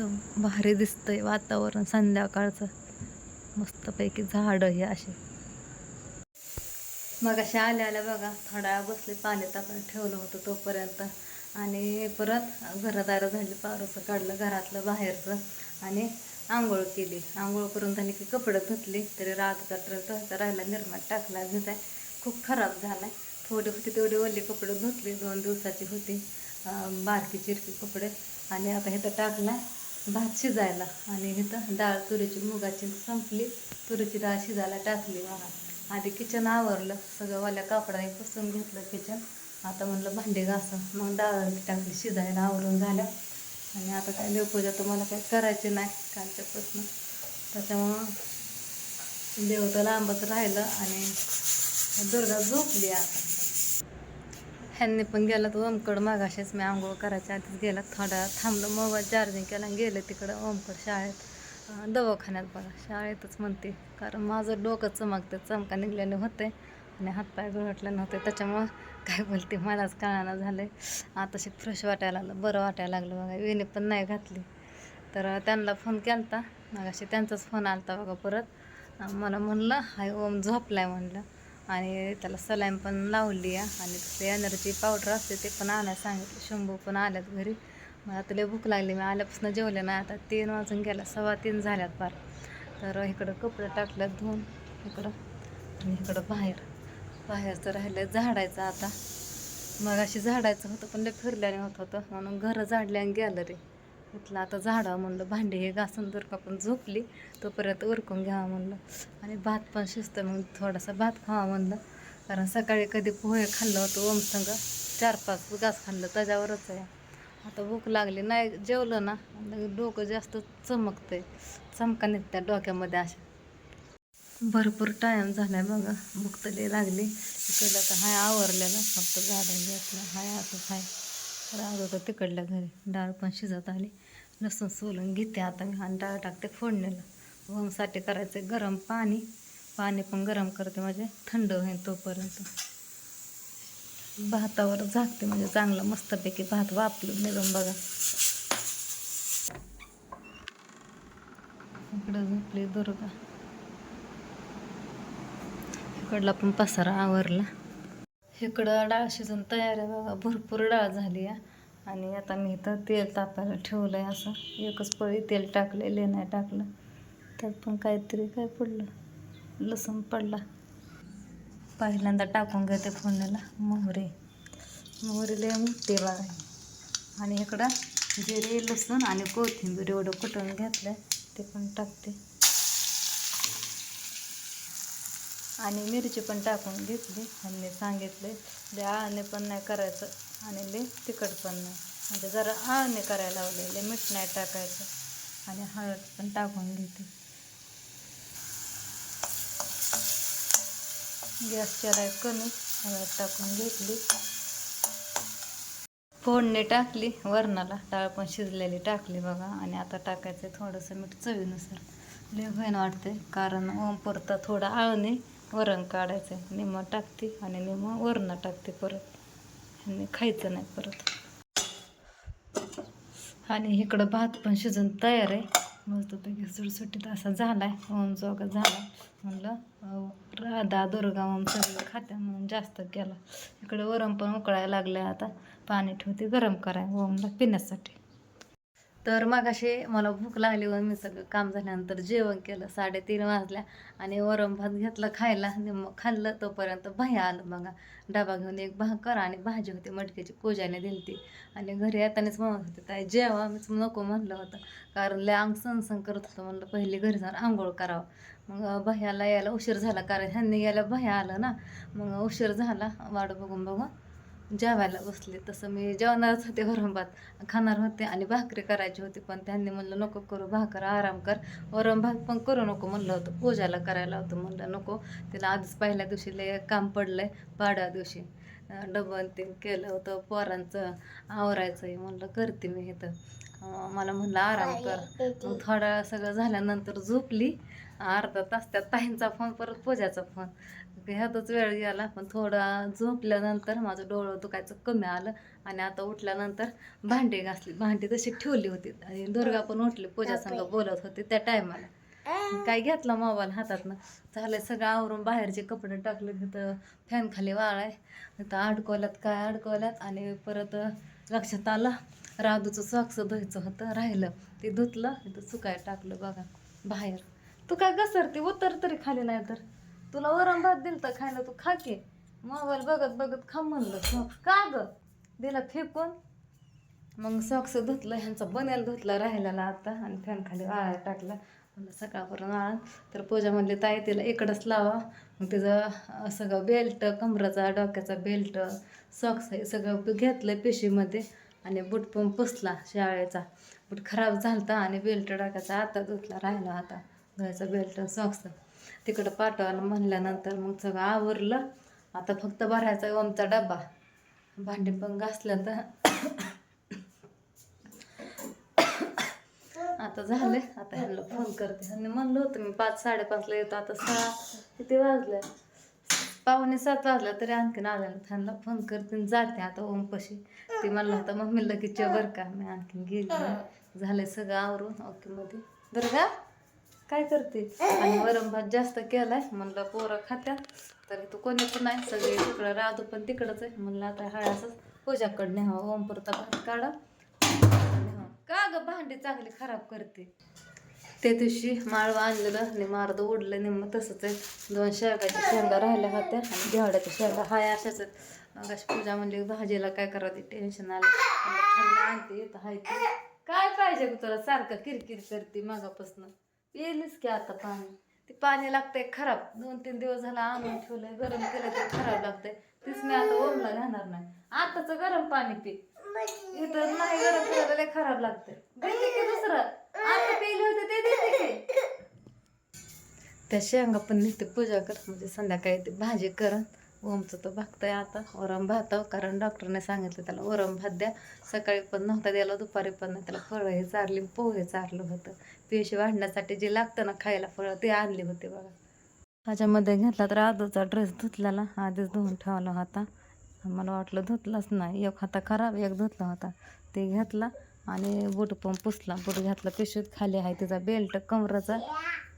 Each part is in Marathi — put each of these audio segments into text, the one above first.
असं भारी दिसतंय वातावरण संध्याकाळचं. मस्तपैकी झाडं हे असे मग अशा. आल्या आल्या बघा थोडा बसले पाणी आपण ठेवलं होतं तोपर्यंत. आणि परत घरदारं झाली पारोसं काढलं घरातलं बाहेरचं. आणि आंघोळ केली. आंघोळ करून त्यांनी की कपडे धुतली तरी रातचा तर राहिला निर्माण टाकला. भिजाय खूप खराब झाला आहे थोडी होती तेवढी ओली कपडे धुतली दोन दिवसाची होती. बारकी चिरकी कपडे. आणि आता हे तर टाकला भात शिजायला. आणि इथं डाळ तुरीची मुगाची संपली. तुरीची डाळ शिजायला टाकली मला आधी किचन आवरलं. सगळं वाल्या कापडाने पुसून घेतलं किचन आता म्हणलं भांडे घासा. मग डाळ टाकली शिजायला. आवरून झाल्या. आणि आता काय देवपूजा तर मला काही करायची नाही. कालच्यापासून त्याच्यामुळं देव तर लांबच राहिलं. आणि दुर्गा झोपली आता. ह्यांनी पण गेला तर ओमकड मागाशीच. मी आंघोळ करायच्या आधीच गेला थोडा थांबलं. मोबाईल चार्जिंग केला आणि गेलं तिकडं ओमकड शाळेत. दवाखान्यात बघा शाळेतच म्हणते. कारण माझं डोकं चमकतं चमका निघलेले होते आणि हातपाय गुळटले नव्हते त्याच्यामुळं काय बोलते मलाच कळाना झालं आताशी फ्रेश वाटायला लागलं बरं वाटायला लागलं बघा. वेणी पण नाही घातली. तर त्यांना फोन केला मगाशी त्यांचाच फोन आला होता बघा परत. मला म्हणलं हाय ओम झोपलाय म्हणलं. आणि त्याला सलाईन पण लावली आहे. आणि तसली एनर्जी पावडर असते ते पण आणायला सांगितलं. शंभू पण आल्यात घरी. मला तर भूक लागली. मी आल्यापासून जेवले नाही. आता तीन वाजून गेला. सव्वा तीन झाल्यात पार तर इकडं कपडे टाकल्यात धुवून. इकडं आणि इकडं बाहेर. बाहेरचं राहिलं झाडायचं आता. मग अशी झाडायचं होतं पण लय फिरल्याने होत होतं. म्हणून घरं झाडल्याने गेलं रे इथलं आता झाडा म्हणलं भांडी हे घासून जर का पण झोपली तोपर्यंत उरकून घ्यावा म्हणलं. आणि भात पण शिजतं मग थोडासा भात खावा म्हणलं. कारण सकाळी कधी पोहे खाल्लं होतं ओमसंग चार पाच घास खाल्लं त्याच्यावरच आहे. आता भूक लागली नाही जेवलं ना डोकं जास्त चमकतंय. चमका निघत्या डोक्यामध्ये अशा. भरपूर टाईम आहे बघा भूक तर लागली. इकडलं तर हाय आवरलेलं फक्त झाडं घेतलं हाय असंच हाय. राहत होतं तिकडल्या घरी. डाळ पण शिजत आली. लसूण सोलून घेते आता मी आणि डाळ टाकते फोडणीला. ओमसाठी करायचं गरम पाणी. पाणी पण गरम करते म्हणजे थंड होईल तोपर्यंत. भातावर झाकते म्हणजे चांगलं मस्तपैकी भात वापरून निघून बघा. इकडं झोपली दुर्गा. इकडला पण पसारा आवरला. इकडं डाळ शिजून तयार आहे बघा भरपूर डाळ झाली आहे. आणि आता मी इथं तेल तापायला ठेवलं आहे असं. एकच पळी तेल टाकलेले नाही टाकलं त्यात पण काहीतरी काय पडलं. लसूण पडला. पहिल्यांदा टाकून घेते फोडणीला मोहरी. मोहरी लय मोठी आहे. बघा आणि इकडं जिरे लसूण आणि कोथिंबीर एवढं कुटून घेतलं ते पण टाकते. आणि मिरची पण टाकून घेतली ह्यांनी सांगितले लय आळणे पण नाही करायचं आणि ले तिखट पण नाही. म्हणजे जरा आळणे करायला लावले मीठ नाही टाकायचं आणि हळद पण टाकून घेते गॅस आहे कमी हळद टाकून घेतली. फोडणी टाकली वरणाला डाळ पण शिजलेली टाकली बघा. आणि आता टाकायचं थोडंसं मीठ चवीनुसार. लय होईन वाटते कारण ओम परत थोडं आळणे वरण काढायचं आहे निम्मं टाकते आणि निम्मं वरणं टाकते परत. आणि खायचं नाही परत. आणि इकडं भात पण शिजून तयार आहे. मस्तपैकी सुटसुटीत असा झाला आहे ओम जोगा झाला म्हणलं राधा दुर्गा ओम सगळं खात्या म्हणून जास्त केला. इकडं वरण पण उकळायला लागलं आता. पाणी ठेवते गरम कराय ओमला पिण्यासाठी. तर मग असे मला भूक लागली व मी सगळं काम झाल्यानंतर जेवण केलं. साडेतीन वाजल्या आणि वरण भात घेतलं खायला आणि मग खाल्लं. तोपर्यंत भया आलं बघा. डबा घेऊन एक भाकर आणि भाजी होती मटकीची. कोजाने दिली आणि घरी येतानाच म्हणत होते ताई जेवा. मीच नको म्हणलं होतं. कारण लय अंग सणसण करत होतं म्हणलं पहिले घरी जाऊन आंघोळ करावं. मग भह्याला यायला उशीर झाला. कारण ह्यांनी यायला भया आलं ना. मग उशीर झाला. वाट बघून बघून जेवायला बसले. तसं मी जेवणारच होते वरण भात खाणार होते आणि भाकरी करायची होती पण त्यांनी म्हणलं नको करू भाकर आराम कर. वरण भात पण करू नको म्हणलं होतं. पूजाला करायला होतं म्हणलं नको. तिला आधीच पहिल्या दिवशी लय काम पडलंय पाडव्या दिवशी. डबल डबन ते केलं होतं पोरांचं आवरायचं आहे म्हणलं करते मी इथं मला म्हणलं आराम कर. मग थोडा सगळं झाल्यानंतर झोपली. अर्धा तास त्या ताईंचा फोन परत पूजाचा फोन. ह्यातच वेळ गेला. पण थोडा झोपल्यानंतर माझं डोळं दुखायचं कमी आलं आणि आता उठल्यानंतर भांडी घासली. भांडी तशी ठेवली होती. आणि दुर्गा पण उठली पूजा संग बोलत होती त्या टायमाला. काय घेतला मोबाईल हातातनं? झालं सगळं आवरून बाहेरचे कपडे टाकले. तिथं फॅन खाली वाळाय. तिथं अडकवल्यात काय अडकवल्यात? आणि परत लक्षात आलं राधूचं सॉक्स धुवायचं होतं. राहिलं. ते धुतलं तिथं सुकायला टाकलं बघा. बाहेर. तू काय घसरते? उतर तरी खाली नाही तर तुला वरण भात दिलं तर खायला तू खा की. मोबाईल बघत बघत खा म्हणलं मग का ग? दिला फेकून. मग सॉक्स धुतलं ह्यांचा बनेल धुतला राहिलेला आता आणि फॅन खाली वाळायला टाकला म्हणलं सकाळपर्यंत वाळा तर पूजा म्हणली ताई तिला इकडंच लावा. मग तिचं सगळं बेल्ट कमराचा डोक्याचा बेल्ट सॉक्स हे सगळं घेतलं पेशीमध्ये. आणि बूट पण पुसला शाळेचा. बूट खराब झालता आणि बेल्ट डोक्याचा आता धुतला राहिला आता. धुवायचा बेल्ट सॉक्स तिकडं पाठवायला म्हणल्यानंतर मग सगळं आवरलं. आता फक्त भरायचा ओमचा डबा भांडे पण घासलं तर आता झाले आता ह्यांना फोन करते. आणि म्हणलं होतं मी पाच साडेपाचला येतो. आता सहा किती वाजले? पावणे सात वाजला तरी आणखीन आलेलं त्यांना फोन करते आणि जाते आता ओमपाशी ती म्हणलं होतं मम्मी लगेच बरं का. मी आणखीन गेली. झाले सगळं आवरून. ओके मध्ये दुर्गा काय करते? आणि वरण भात जास्त केलाय. म्हणलं पोरं खात्यात. तरी तू कोणी पण नाही सगळे तिकडं राधू पण तिकडंच आहे. म्हणलं आता हळासच पूजाकडे न्यावं ओम पुरता भात काढा. न्यावं. का ग भांडी चांगली खराब करते? त्या दिवशी माळवं आणलेलं आणि मार्द ओढलं निम्म तसंच आहे. दोन शेवगाच्या शेंगा राहिल्या होत्या आणि घेवड्याच्या शेंगा. हाय अशाच आहेत. मग अशी पूजा म्हणली भाजीला काय करावं टेन्शन आलं. आणते येतं हाय ते. काय पाहिजे तुला? सारखं किरकिर करते मागापासून. येईलच की आता पाणी. ते पाणी लागतंय खराब. दोन तीन दिवस झाला आणून ठेवलंय गरम केलं ते खराब लागतंय. तीच मी आता ओमला घालणार नाही. आताच गरम पाणी पी. इथं नाही गरम केलं लय खराब लागतंय. देते की दुसरं. आता पिले होते ते देते की. त्या शेंगा पण नेते पूजा कर म्हणजे संध्याकाळी ते भाजी करण ओमचं तर बघतोय आता. ओरम भाताव कारण डॉक्टरने सांगितलं त्याला ओरम भात द्या. सकाळी पण नव्हता द्यायला दुपारी पण नाही. त्याला फळं हे चारली पोहे चारलं होतं. पेशी वाढण्यासाठी जे लागतं ना खायला फळं ते आणले होते बघा. ह्याच्यामध्ये घेतला तर आधीचा ड्रेस धुतलेला. आधीच धुवून ठेवला होता. मला वाटलं धुतलाच नाही. एक हाता खराब एक धुतला होता. ते घेतला आणि बूट पण पुसला. बूट घातला पिशवीत खाली आहे तिचा बेल्ट कमराचा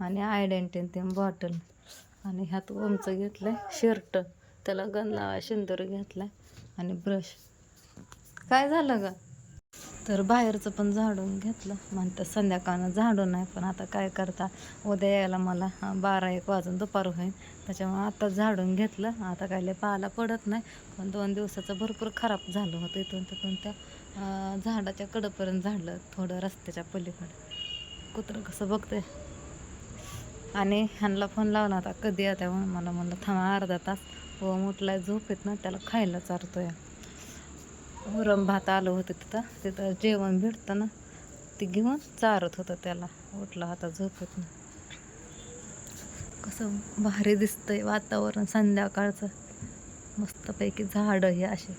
आणि आयडेंटिन ते बॉटल आणि ह्यात ओमचं घेतलं शर्ट त्याला गन लावा शिंदूर घेतला आणि ब्रश. काय झालं ग? तर बाहेरचं पण झाडून घेतलं. म्हणतात संध्याकाळनं झाडून नाही पण आता काय करता? उद्या यायला मला बारा एक वाजून दुपार होईल. त्याच्यामुळे आता झाडून घेतलं. आता काय लय पाहायला पडत नाही. पण दोन दिवसाचं भरपूर खराब झालं होतं इथून तिथून त्या झाडाच्या कडंपर्यंत झाडलं थोडं रस्त्याच्या पलीकडं. कुत्रं कसं बघतंय? आणि ह्यांना फोन लावला होता कधी आता म्हणून. मला म्हणलं थांबा अर्धा तास. व मोठला झोप येत ना त्याला खायला चारतो या वरम भात आलं होतं तिथं. तिथं जेवण भेटतं ना ते घेऊन चारत होतं त्याला. उठला होता झोपेत ना कसं भारी दिसतंय वातावरण संध्याकाळचं. मस्तपैकी झाडं हे असे.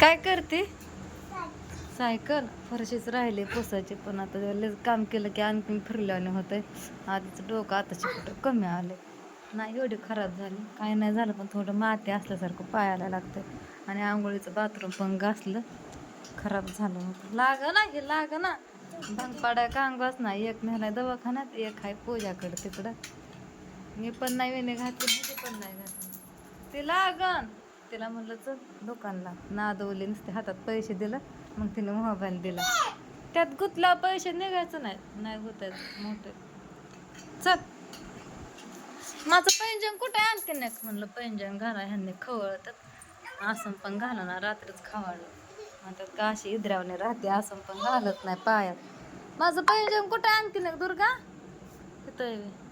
काय करते? सायकल फरशीच राहिले पोसायचे पण आता लय काम केलं की आणखीन फिरल्याने होतंय. आधीचं डोकं आताचे कुठं कमी आले. नाही एवढी खराब झाली. काही नाही झालं पण थोडं माती असल्यासारखं पायाला लागतंय. आणि आंघोळीचं बाथरूम पण घासलं. खराब झालं होतं. लाग ना हे लाग ना. भांग पाडाय कांगवाच ना एक नेलाय दवाखान्यात एक आहे पूजाकडे तिकडं. मी पण नाही वेणे घातली मी पण नाही घातली. ते लागन. तिला म्हणलं चल दुकानला. नादवली नुसते हातात पैसे दिलं. मग तिने मोबाईल दिला. त्यात गुतला पैसे निघायचं नाही. नाही गुतायचं मोठं. चल. माझं पैंजण कुठे आणते नाही म्हणलं पैंजण घाला ह्यांनी खवळतात असं पण घाला ना रात्रीच खवाळलं. म्हणतात का अशी इद्रावने राहते असं पण घालत नाही पायात. माझं पैंजण कुठे आणते ना दुर्गा? तिथं आहे.